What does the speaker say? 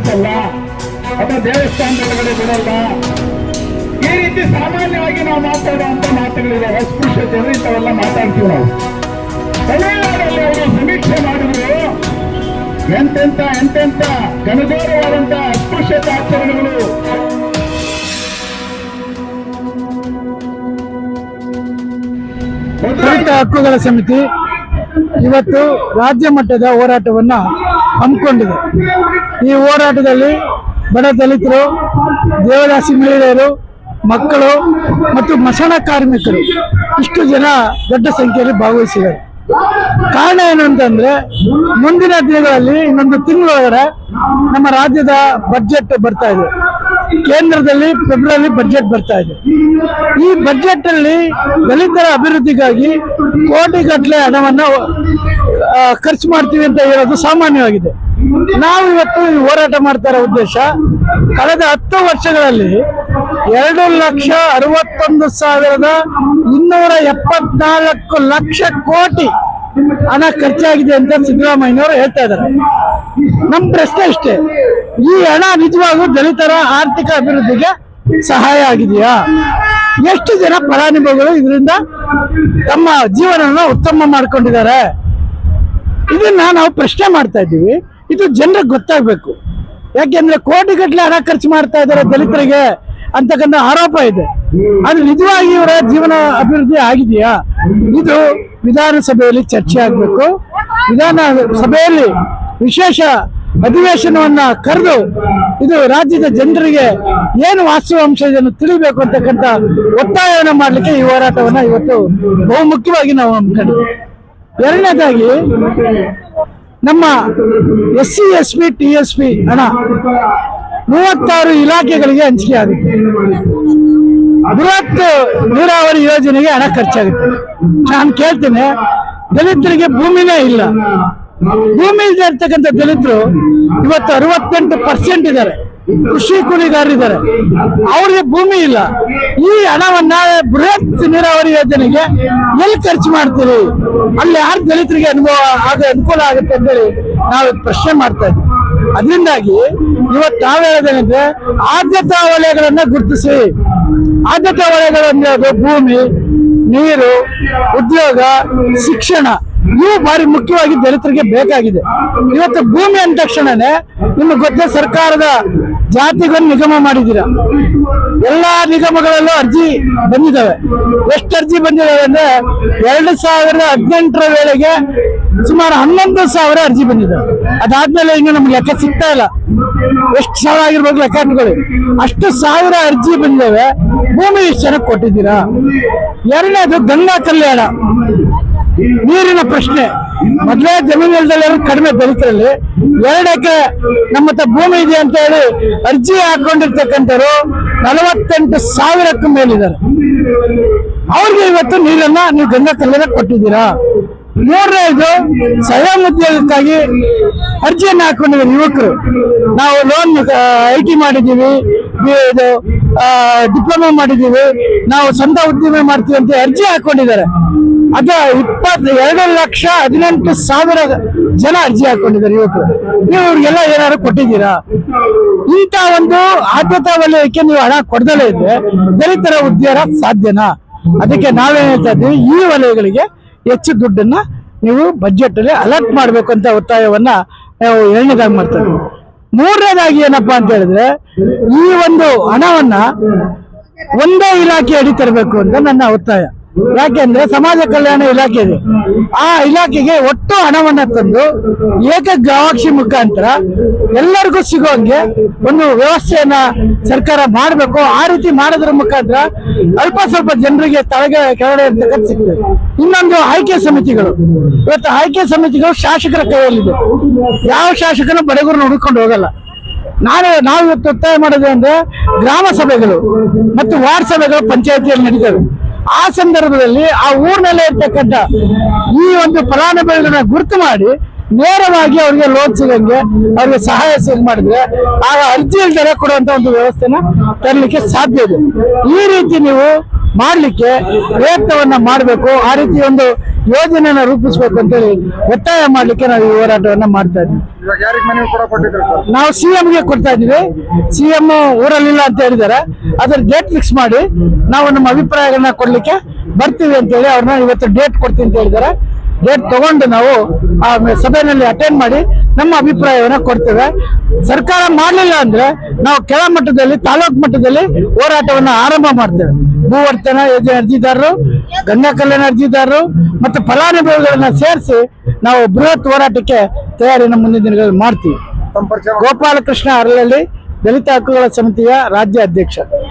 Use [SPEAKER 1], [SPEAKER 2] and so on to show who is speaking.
[SPEAKER 1] ಕೂರಿಸಲ್ಲ ಅಥವಾ ದೇವಸ್ಥಾನದೊಳಗಡೆ ಬಿಡಲ್ಲ ಈ ರೀತಿ ಸಾಮಾನ್ಯವಾಗಿ ನಾವು ಮಾತಾಡುವಂತ ಮಾತುಗಳಿದೆ ಅಸ್ಪೃಶ್ಯ ಜನರು ಇಂಥವೆಲ್ಲ ಮಾತಾಡ್ತೀವಿ ನಾವು. ತಮಿಳುನಾಡಲ್ಲಿ ಅವರು ಸಮೀಕ್ಷೆ ಮಾಡಿದ್ರು. ಎಂತೆಂತ ಎಂತೆಂತ, ಘನಘೋರವಾದಂತ ಅಸ್ಪೃಶ್ಯತೆ ಆಚರಣೆಗಳು.
[SPEAKER 2] ಹಕ್ಕುಗಳ ಸಮಿತಿ ಇವತ್ತು ರಾಜ್ಯ ಮಟ್ಟದ ಹೋರಾಟವನ್ನ ಹಮ್ಮಿಕೊಂಡಿದೆ. ಈ ಹೋರಾಟದಲ್ಲಿ ಬಡ ದಲಿತರು, ದೇವದಾಸಿ ಮಹಿಳೆಯರು, ಮಕ್ಕಳು ಮತ್ತು ಮಸಣ ಕಾರ್ಮಿಕರು ಇಷ್ಟು ಜನ ದೊಡ್ಡ ಸಂಖ್ಯೆಯಲ್ಲಿ ಭಾಗವಹಿಸಿದ್ದಾರೆ. ಕಾರಣ ಏನು ಅಂತಂದ್ರೆ ಮುಂದಿನ ದಿನಗಳಲ್ಲಿ ಇನ್ನೊಂದು ತಿಂಗಳೊಳಗಡೆ ನಮ್ಮ ರಾಜ್ಯದ ಬಜೆಟ್ ಬರ್ತಾ ಇದೆ. ಕೇಂದ್ರದಲ್ಲಿ ಫೆಬ್ರವರಿ ಬಜೆಟ್ ಬರ್ತಾ ಇದೆ. ಈ ಬಜೆಟ್ ಅಲ್ಲಿ ದಲಿತರ ಅಭಿವೃದ್ಧಿಗಾಗಿ ಕೋಟಿಗಟ್ಟಲೆ ಹಣವನ್ನ ಖರ್ಚು ಮಾಡ್ತೀವಿ ಅಂತ ಹೇಳೋದು ಸಾಮಾನ್ಯವಾಗಿದೆ. ನಾವು ಇವತ್ತು ಹೋರಾಟ ಮಾಡ್ತಾ ಇರೋ ಉದ್ದೇಶ, ಕಳೆದ ಹತ್ತು ವರ್ಷಗಳಲ್ಲಿ ಎರಡು ಲಕ್ಷ ಅರವತ್ತೊಂದು ಸಾವಿರದ ಇನ್ನೂರ ಎಪ್ಪತ್ನಾಲ್ಕು ಲಕ್ಷ ಕೋಟಿ ಹಣ ಖರ್ಚಾಗಿದೆ ಅಂತ ಸಿದ್ದರಾಮಯ್ಯನವರು ಹೇಳ್ತಾ ಇದ್ದಾರೆ. ನಮ್ಮ ಪ್ರಶ್ನೆ ಇಷ್ಟೇ, ಈ ಹಣ ನಿಜವಾಗೂ ದಲಿತರ ಆರ್ಥಿಕ ಅಭಿವೃದ್ಧಿಗೆ ಸಹಾಯ ಆಗಿದೆಯಾ? ಎಷ್ಟು ಜನ ಫಲಾನುಭವಿಗಳು ಇದರಿಂದ ತಮ್ಮ ಜೀವನವನ್ನು ಉತ್ತಮ ಮಾಡ್ಕೊಂಡಿದ್ದಾರೆ? ಇದನ್ನ ನಾವು ಪ್ರಶ್ನೆ ಮಾಡ್ತಾ ಇದ್ದೀವಿ. ಇದು ಜನರಿಗೆ ಗೊತ್ತಾಗಬೇಕು. ಯಾಕೆಂದ್ರೆ ಕೋಟಿಗಟ್ಟಲೆ ಹಣ ಖರ್ಚು ಮಾಡ್ತಾ ಇದ್ದಾರೆ ದಲಿತರಿಗೆ ಅಂತಕ್ಕಂಥ ಆರೋಪ ಇದೆ. ಅದು ನಿಜವಾಗಿ ಇವರ ಜೀವನ ಅಭಿವೃದ್ಧಿ ಆಗಿದೆಯಾ? ಇದು ವಿಧಾನಸಭೆಯಲ್ಲಿ ಚರ್ಚೆ ಆಗಬೇಕು. ವಿಧಾನ ಸಭೆಯಲ್ಲಿ ವಿಶೇಷ ಅಧಿವೇಶನವನ್ನ ಕರೆದು ಇದು ರಾಜ್ಯದ ಜನರಿಗೆ ಏನು ವಾಸ್ತವಾಂಶ ಇದನ್ನು ತಿಳಿಬೇಕು ಅಂತಕ್ಕಂಥ ಒತ್ತಾಯವನ್ನು ಮಾಡಲಿಕ್ಕೆ ಈ ಹೋರಾಟವನ್ನ ಇವತ್ತು ಬಹುಮುಖ್ಯವಾಗಿ ನಾವು ಹಮ್ಮಿಕೊಂಡಿದ್ದೀವಿ. ಎರಡನೇದಾಗಿ ನಮ್ಮ S C S P T S P ಹಣ ಮೂವತ್ತಾರು ಇಲಾಖೆಗಳಿಗೆ ಹಂಚಿಕೆ ಆಗುತ್ತೆ. ಬೃಹತ್ ನೀರಾವರಿ ಯೋಜನೆಗೆ ಹಣ ಖರ್ಚಾಗುತ್ತೆ. ನಾನು ಕೇಳ್ತೇನೆ, ದಲಿತರಿಗೆ ಭೂಮಿನೇ ಇಲ್ಲ. ಭೂಮಿ ಇರ್ತಕ್ಕಂಥ ದಲಿತರು ಇವತ್ತು ಅರವತ್ತೆಂಟು ಪರ್ಸೆಂಟ್ ಇದ್ದಾರೆ. ಕೃಷಿ ಕೂಲಿಗಾರರಿದ್ದಾರೆ. ಅವ್ರಿಗೆ ಭೂಮಿ ಇಲ್ಲ. ಈ ಹಣವನ್ನ ಬೃಹತ್ ನೀರಾವರಿ ಯೋಜನೆಗೆ ಎಲ್ಲಿ ಖರ್ಚು ಮಾಡ್ತೀರಿ? ಅಲ್ಲಿ ಯಾರು ದಲಿತರಿಗೆ ಅನುಭವ ಆಗ ಅನುಕೂಲ ಆಗುತ್ತೆ ಅಂತೇಳಿ ನಾವು ಪ್ರಶ್ನೆ ಮಾಡ್ತಾ ಇದ್ದೀವಿ ಅದರಿಂದಾಗಿ ಇವತ್ತು ನಾವು ಹೇಳೋದೇನಂದ್ರೆ ಆದ್ಯತಾ ವಲಯಗಳನ್ನ ಗುರುತಿಸಿ. ಆದ್ಯತಾ ವಲಯಗಳಂದ್ರೆ ಅದು ಭೂಮಿ, ನೀರು, ಉದ್ಯೋಗ, ಶಿಕ್ಷಣ. ಇವು ಬಾರಿ ಮುಖ್ಯವಾಗಿ ದಲಿತರಿಗೆ ಬೇಕಾಗಿದೆ. ಇವತ್ತು ಭೂಮಿ ಅಂದ ತಕ್ಷಣನೇ ನಿಮ್ಗೆ ಗೊತ್ತೇ ಸರ್ಕಾರದ ಜಾತಿಗೊಂದು ನಿಗಮ ಮಾಡಿದ್ದೀರಾ? ಎಲ್ಲಾ ನಿಗಮಗಳಲ್ಲೂ ಅರ್ಜಿ ಬಂದಿದ್ದಾವೆ. ಎಷ್ಟು ಅರ್ಜಿ ಬಂದಿದ್ದಾವೆ ಅಂದ್ರೆ ಎರಡು ಸಾವಿರದ ಹದಿನೆಂಟರ ವೇಳೆಗೆ ಸುಮಾರು ಹನ್ನೊಂದು ಸಾವಿರ ಅರ್ಜಿ ಬಂದಿದ್ದಾವೆ. ಅದಾದ್ಮೇಲೆ ಇನ್ನು ನಮ್ಗೆ ಲೆಕ್ಕ ಸಿಗ್ತಾ ಇಲ್ಲ. ಎಷ್ಟು ಸಾವಿರ ಆಗಿರ್ಬೇಕು ಲೆಕ್ಕ ಅಷ್ಟು ಸಾವಿರ ಅರ್ಜಿ ಬಂದಿದ್ದಾವೆ. ಭೂಮಿ ಎಷ್ಟು ಜನಕ್ಕೆ ಕೊಟ್ಟಿದ್ದೀರಾ? ಎರಡನೇದು ಗಂಗಾ ಕಲ್ಯಾಣ. ನೀರಿನ ಪ್ರಶ್ನೆ. ಮೊದಲೇ ಅವರು ಕಡಿಮೆ ದಲಿತರಲ್ಲಿ. ಎರಡಕ್ಕೆ ನಮ್ಮ ಭೂಮಿ ಇದೆ ಅಂತ ಹೇಳಿ ಅರ್ಜಿ ಹಾಕೊಂಡಿರ್ತಕ್ಕಂಥವ್ರು ನಲವತ್ತೆಂಟು ಸಾವಿರಕ್ಕೂ ಮೇಲಿದ್ದಾರೆ. ಅವ್ರಿಗೆ ಇವತ್ತು ನೀರನ್ನ ನೀವು ಗಂಗಾ ಕಲ್ಯಾಣ ಕೊಟ್ಟಿದ್ದೀರಾ? ಮೂರನೇದು ಸ್ವಯಂ ಉದ್ಯೋಗಕ್ಕಾಗಿ ಅರ್ಜಿಯನ್ನು ಹಾಕೊಂಡಿದ್ದಾರೆ ಯುವಕರು. ನಾವು ಲೋನ್ ಐ ಟಿ ಮಾಡಿದ್ದೀವಿ. ಇದು ಡಿಪ್ಲೊಮಾ ಮಾಡಿದ್ದೀವಿ. ನಾವು ಸ್ವಂತ ಉದ್ಯಮ ಮಾಡ್ತೀವಿ ಅಂತ ಅರ್ಜಿ ಹಾಕೊಂಡಿದ್ದಾರೆ. ಅದು ಇಪ್ಪತ್ ಎರಡು ಲಕ್ಷ ಹದಿನೆಂಟು ಸಾವಿರ ಜನ ಅರ್ಜಿ ಹಾಕೊಂಡಿದ್ದಾರೆ ಇವತ್ತು ನೀವು ಇವ್ರಿಗೆಲ್ಲ ಏನಾದ್ರು ಕೊಟ್ಟಿದ್ದೀರಾ? ಇಂಥ ಒಂದು ಆದ್ಯತಾ ವಲಯಕ್ಕೆ ನೀವು ಹಣ ಕೊಡದಲೇ ಇದ್ರೆ ದಲಿತರ ಉದ್ಯೋಗ ಸಾಧ್ಯನಾ? ಅದಕ್ಕೆ ನಾವೇನ್ ಹೇಳ್ತಾ ಇದ್ದೀವಿ, ಈ ವಲಯಗಳಿಗೆ ಹೆಚ್ಚು ದುಡ್ಡನ್ನ ನೀವು ಬಜೆಟ್ ಅಲ್ಲಿ ಅಲರ್ಟ್ ಮಾಡ್ಬೇಕು ಅಂತ ಒತ್ತಾಯವನ್ನ ನಾವು ಎರಡನೇದಾಗಿ ಮಾಡ್ತೇವೆ ಮೂರನೇದಾಗಿ ಏನಪ್ಪಾ ಅಂತ ಹೇಳಿದ್ರೆ, ಈ ಒಂದು ಹಣವನ್ನ ಒಂದೇ ಇಲಾಖೆ ಅಡಿ ತರಬೇಕು ಅಂತ ನನ್ನ ಒತ್ತಾಯ. ಯಾಕೆಂದ್ರೆ ಸಮಾಜ ಕಲ್ಯಾಣ ಇಲಾಖೆ ಇದೆ. ಆ ಇಲಾಖೆಗೆ ಒಟ್ಟು ಹಣವನ್ನ ತಂದು ಏಕ ಗವಾಕ್ಷಿ ಮುಖಾಂತರ ಎಲ್ಲರಿಗೂ ಸಿಗೋಂಗೆ ಒಂದು ವ್ಯವಸ್ಥೆಯನ್ನ ಸರ್ಕಾರ ಮಾಡಬೇಕು. ಆ ರೀತಿ ಮಾಡೋದ್ರ ಮುಖಾಂತರ ಅಲ್ಪ ಸ್ವಲ್ಪ ಜನರಿಗೆ ತಳಗೆ ಕೆಳಗಡೆ ಇರ್ತಕ್ಕಂಥ ಸಿಗ್ತದೆ. ಇನ್ನೊಂದು ಆಯ್ಕೆ ಸಮಿತಿಗಳು. ಇವತ್ತು ಆಯ್ಕೆ ಸಮಿತಿಗಳು ಶಾಸಕರ ಕೈಯಲ್ಲಿದೆ. ಯಾವ ಶಾಸಕನ ಬಡಗರನ್ನ ಹುಡುಕೊಂಡು ಹೋಗಲ್ಲ. ನಾನು ನಾವು ಇವತ್ತು ಒತ್ತಾಯ ಮಾಡೋದು ಅಂದ್ರೆ ಗ್ರಾಮ ಸಭೆಗಳು ಮತ್ತು ವಾರ್ಡ್ ಸಭೆಗಳು, ಪಂಚಾಯತಿಯಲ್ಲಿ ನಡೀತವೆ. ಆ ಸಂದರ್ಭದಲ್ಲಿ ಆ ಊರಿನಲ್ಲೇ ಇರ್ತಕ್ಕಂಥ ಈ ಒಂದು ಫಲಾನುಭವಿಗಳನ್ನ ಗುರುತು ಮಾಡಿ ನೇರವಾಗಿ ಅವ್ರಿಗೆ ಲೋನ್ ಸಿಗಂಗೆ ಅವ್ರಿಗೆ ಸಹಾಯ ಸಿಗ ಮಾಡಿದ್ರೆ ಆಗ ಅರ್ಜಿ ಇಲ್ದರೆ ಕೊಡುವಂತ ಒಂದು ವ್ಯವಸ್ಥೆನ ತರಲಿಕ್ಕೆ ಸಾಧ್ಯ ಇದೆ. ಈ ರೀತಿ ನೀವು ಮಾಡಲಿಕ್ಕೆ ಪ್ರಯತ್ನವನ್ನ ಮಾಡಬೇಕು. ಆ ರೀತಿ ಒಂದು ಯೋಜನೆಯನ್ನ ರೂಪಿಸ್ಬೇಕು ಅಂತೇಳಿ ಒತ್ತಾಯ ಮಾಡ್ಲಿಕ್ಕೆ ನಾವು ಈ ಹೋರಾಟವನ್ನ ಮಾಡ್ತಾ
[SPEAKER 3] ಇದ್ದೀವಿ.
[SPEAKER 2] ನಾವು ಸಿಎಂ ಗೆ ಕೊಡ್ತಾ ಇದೀವಿ ಸಿಎಂ ಊರಲ್ಲಿಲ್ಲ ಅಂತ ಹೇಳಿದ್ದಾರೆ. ಅದ್ರ ಡೇಟ್ ಫಿಕ್ಸ್ ಮಾಡಿ ನಾವು ನಮ್ಮ ಅಭಿಪ್ರಾಯಗಳನ್ನ ಕೊಡ್ಲಿಕ್ಕೆ ಬರ್ತೀವಿ ಅಂತ ಹೇಳಿ ಅವ್ರನ್ನ ಇವತ್ತು ಡೇಟ್ ಕೊಡ್ತೀವಿ ಅಂತ ಹೇಳಿದಾರೆ ಡೇಟ್ ತಗೊಂಡು ನಾವು ಆ ಸಭೆಯಲ್ಲಿ ಅಟೆಂಡ್ ಮಾಡಿ ನಮ್ಮ ಅಭಿಪ್ರಾಯವನ್ನ ಕೊಡ್ತೇವೆ. ಸರ್ಕಾರ ಮಾಡಲಿಲ್ಲ ಅಂದ್ರೆ ನಾವು ಕೆಳ ಮಟ್ಟದಲ್ಲಿ ತಾಲೂಕು ಮಟ್ಟದಲ್ಲಿ ಹೋರಾಟವನ್ನು ಆರಂಭ ಮಾಡ್ತೇವೆ. ಭೂವರ್ತನ ಯೋಜನೆ ಅರ್ಜಿದಾರರು ಗಂಗಾ ಕಲ್ಯಾಣ ಅರ್ಜಿದಾರರು ಮತ್ತು ಫಲಾನುಭವಿಗಳನ್ನ ಸೇರಿಸಿ ನಾವು ಬೃಹತ್ ಹೋರಾಟಕ್ಕೆ ತಯಾರಿಯನ್ನು ಮುಂದಿನ ದಿನಗಳಲ್ಲಿ ಮಾಡ್ತೀವಿ. ಗೋಪಾಲಕೃಷ್ಣ ಅರಳಲ್ಲಿ ದಲಿತ ಹಕ್ಕುಗಳ ಸಮಿತಿಯ ರಾಜ್ಯ ಅಧ್ಯಕ್ಷ.